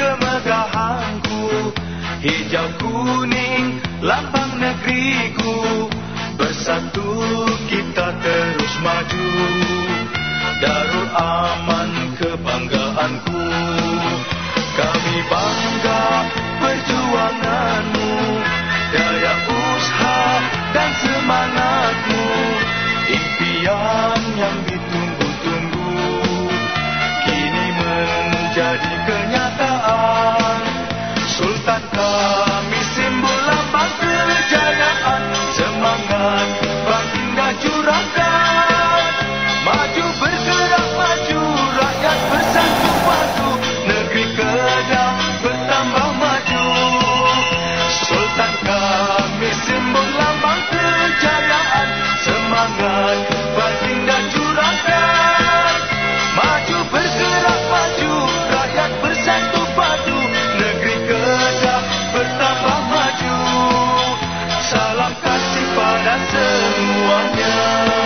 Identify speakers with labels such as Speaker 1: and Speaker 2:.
Speaker 1: kemegahanku Hijau kuning lambang negeriku. Bersatu kita terus maju. Darul aman kebanggaanku tanpa Yeah.